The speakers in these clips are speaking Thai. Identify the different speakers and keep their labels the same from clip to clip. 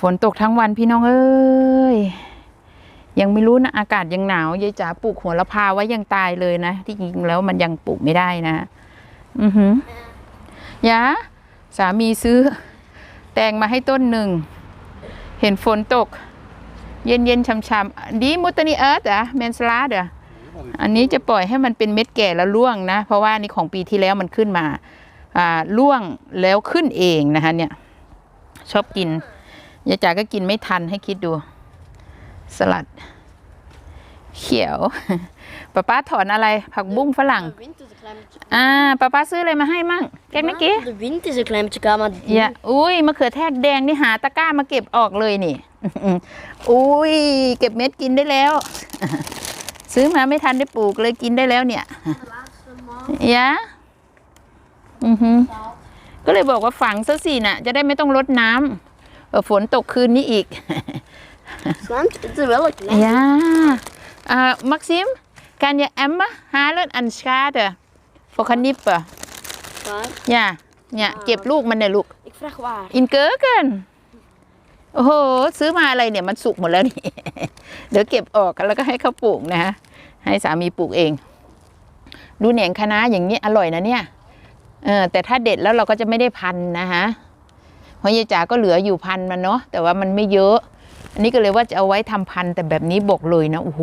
Speaker 1: ฝนตกทั้งวันพี่น้องเอ้ยยังไม่รู้นะอากาศยังหนาวยายจ๋าปลูกหัวละพาไว้ยังตายเลยนะที่จริงแล้วมันยังปลูกไม่ได้นะ อือหือยาสามีซื้อ แตงมาให้ต้นหนึ่ง เห็นฝนตก เย็นเย็นช่ำๆดีมุตนีเอิร์ธอะแมนสลาดอะอันนี้จะปล่อยให้มันเป็นเม็ดแก่แล้วร่วงนะ เพราะว่านี่ของปีที่แล้วมันขึ้นมา อ่าร่วงแล้วขึ้นเองนะคะเนี่ย ชอบกิน ยายจ๋าก็กินไม่ทันให้คิดดู สลัด เขียวป้าป้าถอนอะไรผักบุ้งฝรั่ง
Speaker 2: De wind is een klein beetje.
Speaker 1: อ่าป้าป้าซื้ออะไรมาให้มั่งแกงเมื่อกี้
Speaker 2: De wind is een klein beetje koud, maar die-
Speaker 1: อย่าอุ้ยมะเขือเทศแดงนี่หาตะกร้ามาเก็บออกเลยนี่อุ้ยเก็บเม็ดกินได้แล้ว ซื้อมาไม่ทันได้ปลูกเลยกินได้แล้วเนี่ยยะอือฮึก็เลยบอกว่าฝังซะสิน่ะ จะได้ไม่ต้องรดน้ำเออ ฝนตกคืนนี้อีก
Speaker 2: Slant, het is wel een klein.
Speaker 1: Ja. Uh, Maxim, kan je emmer halen en schaden voor knippen?
Speaker 2: Waar?
Speaker 1: Ja. Ja, เก็บลูกมันเนี่ยลูก
Speaker 2: Ik vraag waar.
Speaker 1: อินเกอร์กันโอ้โห ซื้อมาอะไรเนี่ยมันสุกหมดแล้วนี่ เดี๋ยวเก็บออกแล้วก็ให้เขาปลูกนะฮะ ให้สามีปลูกเอง ดูแหนงคะน้าอย่างนี้อร่อยนะเนี่ย เออแต่ถ้าเด็ดแล้วเราก็จะไม่ได้พันนะฮะ เพราะยายจ๋าก็เหลืออยู่พันมันเนาะแต่ว่ามันไม่เยอะ อันนี้ก็เลยว่าจะเอาไว้ทำพันแต่แบบนี้บอกเลยนะโอ้โห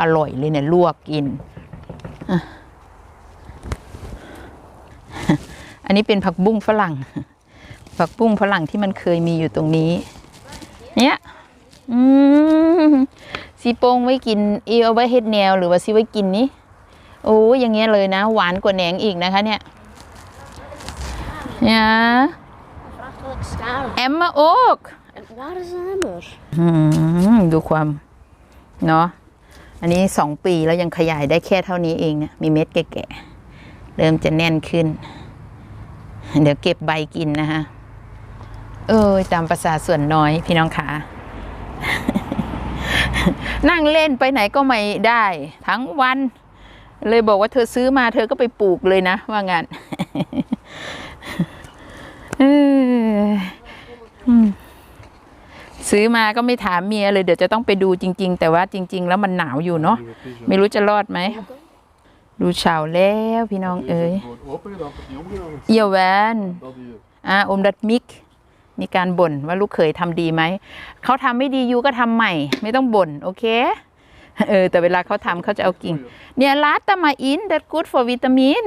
Speaker 1: อร่อยเลยเนี่ยลวกกินอันนี้เป็นผักบุ้งฝรั่ง ผักบุ้งฝรั่งที่มันเคยมีอยู่ตรงนี้ เนี่ยอืมซีโป้งไว้กินอีเอาไว้เฮ็ดแนว หรือว่าซีไว้กินนี้โอ้ยอย่างเงี้ยเลยนะ หวานกว่าแหนงอีกนะคะ เนี่ยเนี่ย แอมมาโอ๊ก
Speaker 2: En waar is de emmer?
Speaker 1: อืมดูความ เนาะอันนี้สองปีแล้วยังขยายได้แค่เท่านี้เองเนี่ยมีเม็ดแก่ๆ เริ่มจะแน่นขึ้น เดี๋ยวเก็บใบกินนะคะเออตามภาษาส่วนน้อยพี่น้องขานั่งเล่นไปไหนก็ไม่ได้ ทั้งวัน เลยบอกว่าเธอซื้อมาเธอก็ไปปลูกเลยนะ ว่างั้นเอออืม ซื้อมาก็ไม่ถามเมียเลย เดี๋ยวจะต้องไปดูจริง ๆ แต่ว่าจริง ๆ แล้วมันหนาวอยู่เนาะไม่รู้จะรอดไหมดูเฉาแล้วพี่น้องเอ๋ย
Speaker 3: Gewoon open gedaan, dat niet omgedaan is.
Speaker 1: เอียวแวน
Speaker 3: Dat hier.
Speaker 1: อ่าอมดัดมิก มีการบ่นว่าลูกเขยทำดีไหม เขาทำไม่ดียูก็ทำใหม่ ไม่ต้องบ่นโอเค เออ แต่เวลาเขาทำเขาจะเอากิ่ง เนี่ยลาตามาอิน that good for วิตามิน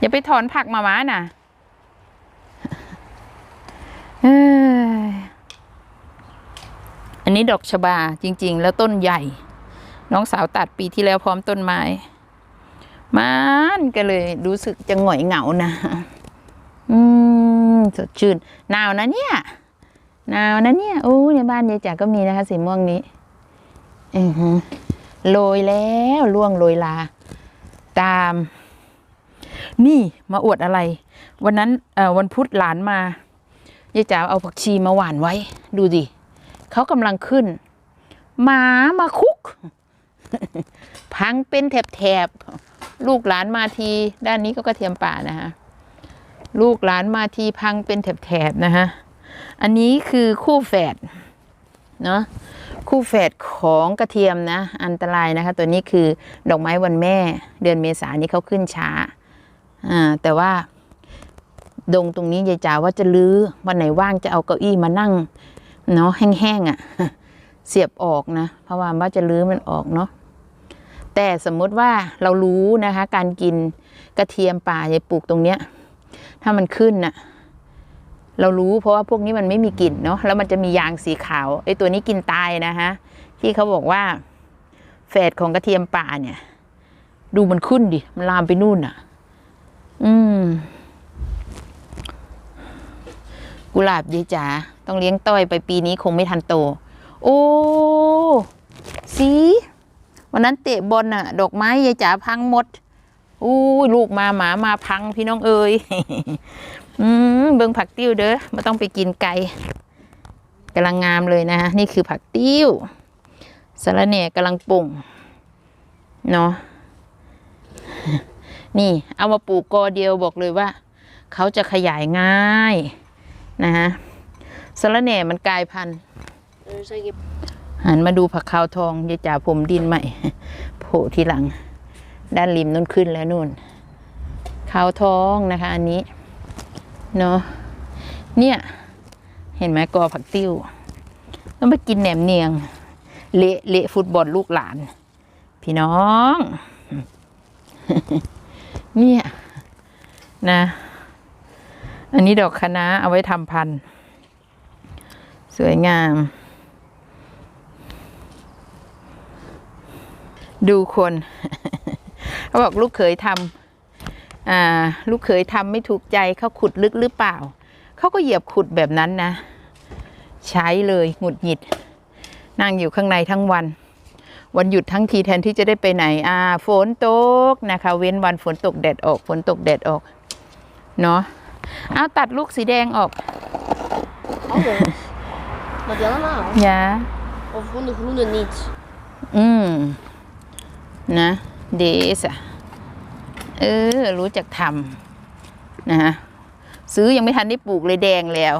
Speaker 1: อย่าไปถอนผักมาม้าน่ะเอันนี้ดอกชบาจริง ๆ แล้วต้นใหญ่ น้องสาวตัดปีที่แล้วพร้อมต้นไม้ มันก็เลยรู้สึกจะหงอยเหงานะ อืมสดชื่นหนาวนะเนี่ยหนาวนะเนี่ยโอ้ในบ้านยายจ๋าก็มีนะคะสีม่วงนี้ อือหือโรยแล้วล่วงโรยลา ตาม นี่มาอวดอะไร วันนั้นเอ่อวันพุธหลานมา ยายจ๋าเอาผักชีมาหว่านไว้ ดูดิเขากำลังขึ้น หมามาคุก พังเป็นแถบๆลูกหลานมาที ด้านนี้ก็กระเทียมป่านะฮะลูกหลานมาทีพังเป็นแถบๆนะฮะอันนี้คือคู่แฝดเนาะคู่แฝดของกระเทียมนะ อันตรายนะคะ ตัวนี้คือดอกไม้วันแม่ เดือนเมษายนนี้เขาขึ้นช้าอ่าแต่ว่า ดงตรงนี้ยายจ๋าว่าจะลื้อวันไหนว่างจะเอาเก้าอี้มานั่งเนาะแห้งๆอะ่ะ เสียบออกนะ เพราะว่าว่าจะลื้อมันออกเนาะแต่สมมติว่าเรารู้นะคะ การกินกระเทียมป่าย่าปลูกตรงเนี้ย ถ้ามันขึ้นน่ะ เรารู้เพราะว่าพวกนี้มันไม่มีกลิ่นเนาะแล้วมันจะมียางสีขาวไอ้ตัวนี้กินตายนะคะ ที่เขาบอกว่าแฝดของกระเทียมป่าเนี่ย ดูมันขึ้นดิมันลามไปนู่นอะ อืม กุหลาบยายจ๋าต้องเลี้ยงต้อยไปปีนี้คงไม่ทันโต โอ้สีวันนั้นเตะบอลน่ะ ดอกไม้ยายจ๋าพังหมดอู้ลูกมาหมามาพังพี่น้องเอ๋ยอืมเบิ่งผักติ้วเด้อไม่ต้องไปกินไก่กำลังงามเลยนะนี่คือผักติ้วสะระแหน่กำลังปุ่งเนาะนี่ เอามาปลูกกอเดียวบอกเลยว่า เขาจะขยายง่าย นะฮะสะระแหน่มันกลายพันธุ์
Speaker 2: Nu zeg je
Speaker 1: หันมาดูผักขาวทองยายจ๋าผมดินใหม่โผล่ทีหลัง ด้านริมนู่นขึ้นแล้วนู่นขาวทองนะคะ อันนี้เนาะเนี่ย เห็นไหมกอผักติ้วต้องไปกินแหนมเนียง เละเละฟุตบอลลูกหลาน พี่น้อง เนี่ย นะ อันนี้ดอกคะน้าเอาไว้ทำพันธุ์สวยงาม ดูคนเขาบอกลูกเขยทำอ่าลูกเขยทำไม่ถูกใจเขาขุดลึกหรือเปล่า เขาก็เหยียบขุดแบบนั้นนะ ใช้เลยหงุดหงิด นั่งอยู่ข้างในทั้งวัน วันหยุดทั้งทีแทนที่จะได้ไปไหน อ่า ฝนตกนะคะ เว้นวันฝนตกแดดออก ฝนตกแดดออก เนาะ เอาตัดลูกสีแดงออก
Speaker 2: alles. Maar die allemaal.
Speaker 1: อยา
Speaker 2: Of gewoon de groene niet.
Speaker 1: อืม นะ เดสอะเออ รู้จักทำนะฮะซื้อยังไม่ทันได้ปลูกเลยแดงแล้ว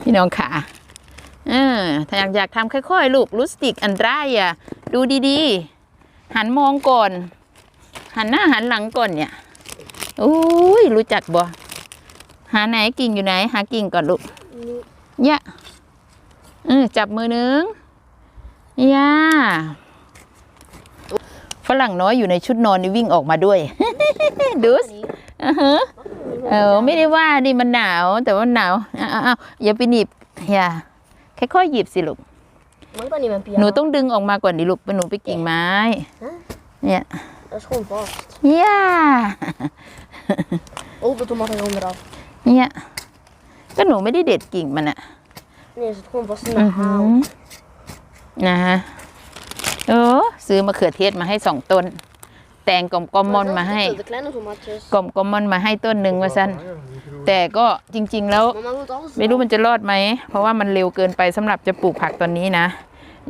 Speaker 1: พี่น้องขาเออถ้าอยากอยากทำค่อยๆ ลูกรูสติกอันไรอะ ดูดีๆ หันมองก่อน หันหน้าหันหลังก่อนเนี่ย อุ้ยรู้จักบ่หาไหนกิ่งอยู่ไหน หากิ่งก่อนลูกเนี่ยเออจับมือหนึงย่าฝรั่งน้อยอยู่ในชุดนอนนี่วิ่งออกมาด้วย ดูส
Speaker 2: Niet.
Speaker 1: อือฮะเออไม่ได้ว่านี่มันหนาว แต่ว่าหนาวอ้าวอ้าวอย่าไปหนีบอย่าค่อยๆหยิบสิลูก
Speaker 2: Mag dat niet met
Speaker 1: หนู
Speaker 2: piano?
Speaker 1: ต้องดึงออกมาก่อนดิลูกเป็นหนูไปกิ่งไม้เนี่ย
Speaker 2: Dat is gewoon vast.
Speaker 1: ย่า
Speaker 2: Oh, de tomaten gaan eraf.
Speaker 1: เนี่ย ก็หนูไม่ได้เด็ดกิ่งมันอะ
Speaker 2: Nee, er zit gewoon vast in
Speaker 1: อื
Speaker 2: de
Speaker 1: อหือ
Speaker 2: haal.
Speaker 1: นะฮะเออซื้อมะเขือเทศมาให้สองต้น แตงกลมกอมมอน
Speaker 2: Maar
Speaker 1: มา
Speaker 2: zelfs
Speaker 1: ให้
Speaker 2: de- De kleine tomaatjes.
Speaker 1: กลมกอมมอนมาให้ต้นหนึ่งว่าสั้นแต่ก็จริง ๆ แล้ว
Speaker 2: Mama doet alles
Speaker 1: ไม่รู้
Speaker 2: zelf.
Speaker 1: มันจะรอดไหม เพราะว่ามันเร็วเกินไปสำหรับจะปลูกผักตอนนี้นะ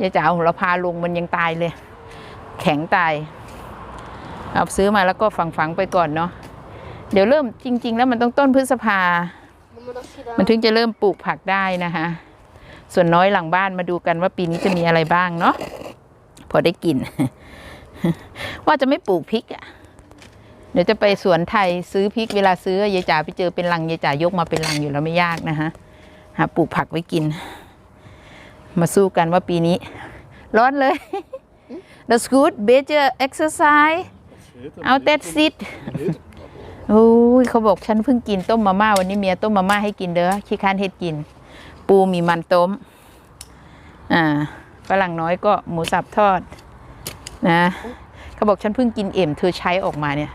Speaker 1: ยายจ๋าเอาโหระพาลงมันยังตายเลย แข็งตาย เอาซื้อมาแล้วก็ฝังๆไปก่อนเนาะ เดี๋ยวเริ่มจริง ๆ แล้วมันต้องต้นพฤษภา
Speaker 2: Mama, dat is gedaan.
Speaker 1: มันถึงจะเริ่มปลูกผักได้นะคะส่วนน้อยหลังบ้านมาดูกันว่าปีนี้จะมีอะไรบ้างเนาะพอได้กิน ว่าจะไม่ปลูกพริกอะ่ะเดี๋ยวจะไปสวนไทยซื้อพริกเวลาซื้อยายจ๋าไปเจอเป็นลังยายจ๋ายกมาเป็นลังอยู่แล้วไม่ยากนะคะหาปลูกผักไว้กิน มาสู้กันว่าปีนี้ ร้อนเลย That's good better exercise out that sit โอ้ยเขาบอกฉันเพิ่งกินต้มมาม่าวันนี้เมียต้มมาม่าให้กินเด้อขี้ค้านเฮ็ดกิน ปูมีมันต้ม อ่าฝรั่งน้อยก็หมูสับทอด นะเขาบอกฉันเพิ่งกินเอ็มเธอใช้ออกมาเนี่ย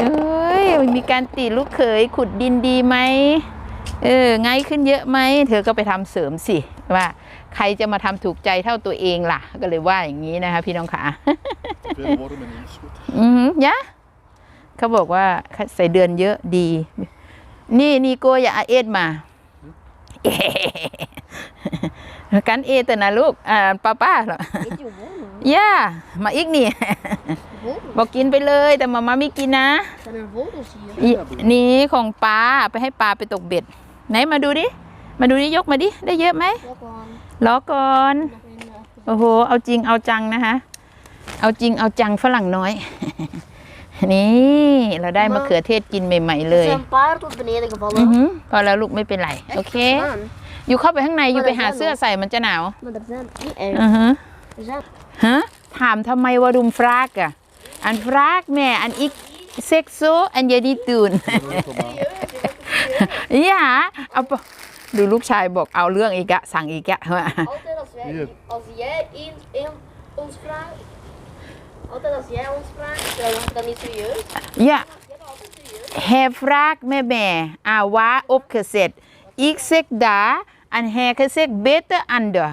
Speaker 1: เอ้ยมีการตีลูกเขยขุดดินดีไหมเออง่ายขึ้นเยอะไหมเธอก็ไปทำเสริมสิว่า ใครจะมาทำถูกใจเท่าตัวเองล่ะ ก็เลยว่าอย่างนี้นะคะพี่น้องขา
Speaker 3: Veel worden met niet goed.
Speaker 1: อือหือยะเขาบอกว่าใส่เดือนเยอะดี นี่นี่โกอย่าอาเอ็ดมากันเอแต่นะลูก อ่าป้าป้าเหรอ
Speaker 2: Eet je gewoon.
Speaker 1: ย่ามาอีกนี่
Speaker 2: Vogels.
Speaker 1: บอกกินไปเลยแต่มาม่าไม่กินนะ
Speaker 2: Zijn er vogels hier?
Speaker 1: อีนี่ของป้าไปให้ปลาไปตกเบ็ด ไหนมาดูดิ มาดูดิยกมาดิ ได้เยอะไหม
Speaker 2: Ja, gewoon.
Speaker 1: รอก่อน
Speaker 2: Nog een, eh,
Speaker 1: โอ้โห เอาจริงเอาจังนะคะ เอาจริงเอาจังฝรั่งน้อย นี่เราได้มะเขือเทศกินใหม่ๆเล
Speaker 2: Er
Speaker 1: ย
Speaker 2: zijn een paar tot beneden
Speaker 1: อือ
Speaker 2: gevallen.
Speaker 1: หือพอแล้วลูกไม่เป็นไร โอเค
Speaker 2: Gedaan.
Speaker 1: อยู่เข้าไปข้างในอยู่ไปหาเสื้อใส่มันจะหนาว
Speaker 2: Maar er zijn niet echt.
Speaker 1: อือฮะ
Speaker 2: Er zijn
Speaker 1: ฮะถามทำไมว่ารุมฟรากอะอันฟรากแม่ อันอีกเซ็กโซอันเยดีตูนอย่าเอาปะ ดูลูกชายบอกเอาเรื่องอีกอะสั่งอีกอะ
Speaker 2: altijd als wij,
Speaker 3: Hier.
Speaker 2: als jij één, één ons vraagt, altijd als jij ons vraagt, dan is dat niet serieus.
Speaker 1: อย่า
Speaker 2: Jij bent altijd serieus.
Speaker 1: แฮฟรากแม่แม่อาวาอบเคเซตอีกเซกดาอันแฮเคเซกเบเตอร์อันเดอ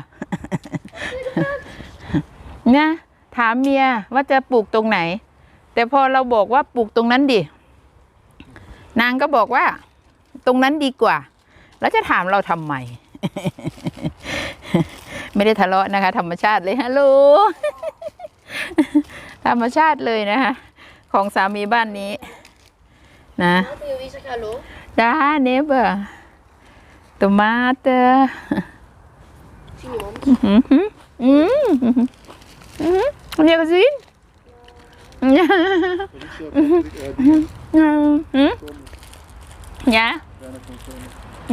Speaker 1: นะถามเมียว่าจะปลูกตรงไหน แต่พอเราบอกว่าปลูกตรงนั้นดิ นางก็บอกว่า ตรงนั้นดีกว่า แล้วจะถามเราทำไม ไม่ได้ทะเลาะนะคะ ธรรมชาติเลยฮัลโหลธรรมชาติเลยนะคะ ของสามีบ้านนี้ นะ
Speaker 2: Ja, tegen wie zeg je hallo?
Speaker 1: ดาเนเบอร์ตมาเตอ
Speaker 2: Ik zie niemand.
Speaker 1: อืมอืมอืมเรียกสิ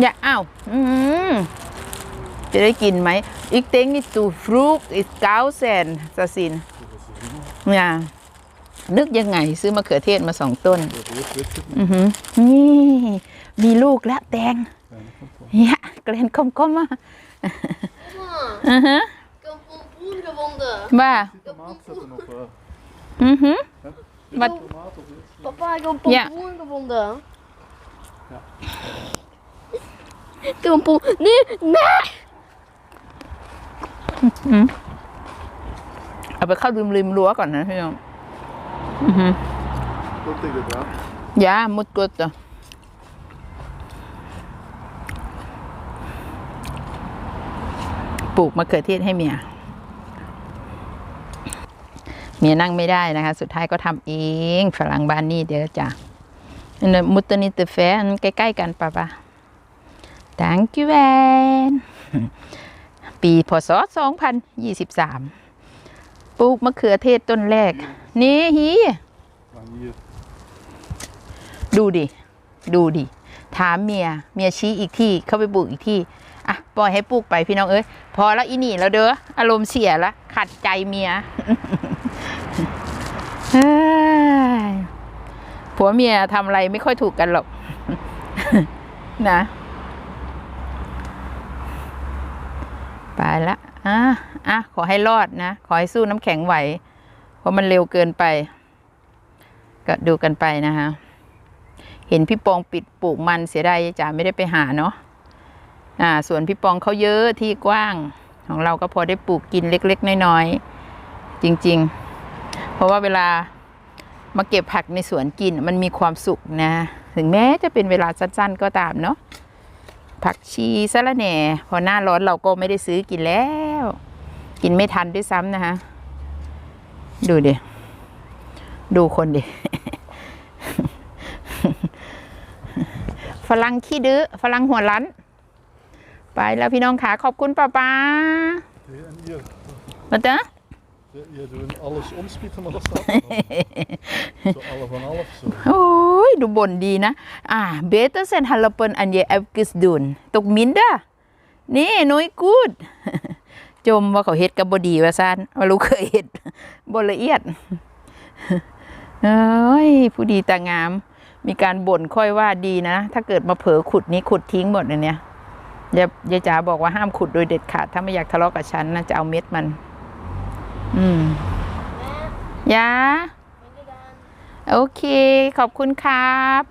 Speaker 1: อย่าอ้าวอืมจะได้กินไหมอีกเต็งนี่ตูฟรุกอีกเก้าแสนสสิน
Speaker 3: Dat is de zin.
Speaker 1: อย่านึกยังไง ซื้อมะเขือเทศมาสองต้น
Speaker 3: Dat wordt wit het
Speaker 1: อือหือนี่ มีลูกแล้วแตง
Speaker 3: Bijna komt wel.
Speaker 1: เนี่ยเกรนคมคมๆอะ
Speaker 2: Mama,
Speaker 1: อือฮะ
Speaker 2: ik heb een pompoen gevonden.
Speaker 1: ว่า
Speaker 3: Tomaat zetten op. eh,
Speaker 1: อือหือ
Speaker 3: hè?
Speaker 1: Wat?
Speaker 3: Tomaat of iets.
Speaker 2: Papa, ik heb een
Speaker 1: Ja.
Speaker 2: pompoen gevonden.
Speaker 3: Ja.
Speaker 2: Ik heb een pompoen. Nee, nee!
Speaker 1: เอาไปเข้าริมริมรั้วก่อนนะพี่น้องอือหือ
Speaker 3: Kom tegen de draad.
Speaker 1: ยามุดกดอะปลูกมะเขือเทศให้เมีย เมียนั่งไม่ได้นะคะ สุดท้ายก็ทำเอง ฝรั่งบ้านนี่เดี๋ยวจ้ะอันมุตตนิตแฟนใกล้ ๆ กันปะปะ thank you แวนปีพศ 2023 ปลูกมะเขือเทศต้นแรก นี่ฮีดูดิ ดูดิ ถามเมีย เมียชี้อีกที่ เข้าไปปลูกอีกที่ อะ ปล่อยให้ปลูกไปพี่น้องเอ้ย พอแล้วอีนี่แล้วเด้อ อารมณ์เสียละขัดใจเมียผัวเมียทำอะไรไม่ค่อยถูกกันหรอก นะ ไป ละอะอะขอให้รอดนะ ขอให้สู้น้ำแข็งไหว เพราะมันเร็วเกินไป ก็ดูกันไปนะคะ เห็นพี่ปองปิดปลูกมันเสียดายจ๋าไม่ได้ไปหาเนาะอ่าส่วนพี่ปองเขาเยอะที่กว้าง ของเราก็พอได้ปลูกกินเล็ก ๆ น้อยๆจริง ๆ เพราะว่าเวลามาเก็บผักในสวนกินมันมีความสุขนะ ถึงแม้จะเป็นเวลาสั้นๆก็ตามเนาะ ผักชีสะระแหน่ พอหน้าร้อนเราก็ไม่ได้ซื้อกินแล้ว กินไม่ทันด้วยซ้ำนะคะ ดูดิ ดูคนดิ ฝรั่งขี้ดื้อฝรั่งหัวรั้นไปแล้วพี่น้องขาขอบคุณป้าป้า
Speaker 3: Hey, En hier.
Speaker 1: มาเตอะ
Speaker 3: Hier doen we alles omspieten, maar dat staat er al. Zo alle van half zo.
Speaker 1: โอ้ยดูบ่นดีนะ อ่าเบเตอร์เซนฮัลเปินอันเยแอฟกิสดุนตกมินเด้อนี่น้อยกูด จมว่าเขาเฮ็ดกับบดีว่าซานว่ารู้เคยเฮ็ดบ่ละเอียด เอ้ย ผู้ดีตางาม มีการบ่นค่อยว่าดีนะ ถ้าเกิดมาเผลอขุดนี้ขุดทิ้งหมดเลยเนี่ยยายยายจ๋าบอกว่าห้ามขุดโดยเด็ดขาด ถ้าไม่อยากทะเลาะกับฉันนะจะเอาเม็ดมัน อืม
Speaker 2: Nee,
Speaker 1: ยา
Speaker 2: ben gedaan.
Speaker 1: โอเค ขอบคุณครับ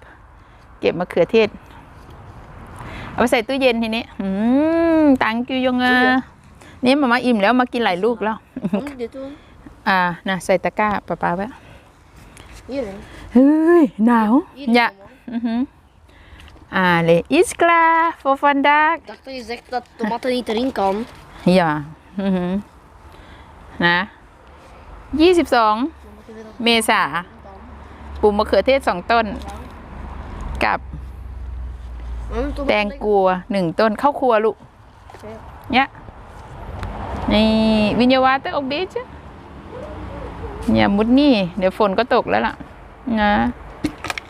Speaker 1: เก็บมะเขือเทศ เอาไปใส่ตู้เย็นทีนี้ อืม ตังกิวยงเออนี่มามาอิ่มแล้วมากินหลายลูกแล้ว
Speaker 2: Hoe moet ik dit doen?
Speaker 1: อ่านะใส่ตะกร้าปะปาไว้
Speaker 2: Hierin.
Speaker 1: เฮ้ย หนาว
Speaker 2: Hierin,
Speaker 1: อย่า
Speaker 2: mama.
Speaker 1: อือหืออ่าเลยอิสกลาโฟฟันดัก
Speaker 2: Ik dacht dat je zegt dat tomaten niet erin kan.
Speaker 1: อย่าอือหือ นะยี่สิบสองเมษาปลูกมะเขือเทศสองต้น กับแตงกัวหนึ่งต้นเข้าครัวลูกเนี่ยนี่วิญญาวาเตอออกเบจเนี่ยมุดนี่ เดี๋ยวฝนก็ตกแล้วล่ะ นะ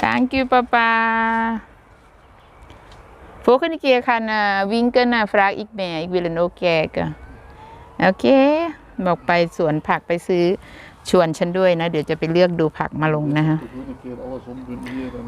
Speaker 1: thank you ป้าป้า Volgende keer gaan uh, winken, uh, vraag ik mee. Ik wil het ook kijken. โอเค บอกไปสวนผักไปซื้อชวนฉันด้วยนะ เดี๋ยวจะไปเลือกดูผักมาลงนะฮะ
Speaker 3: We doen een keer alles omdoen hier en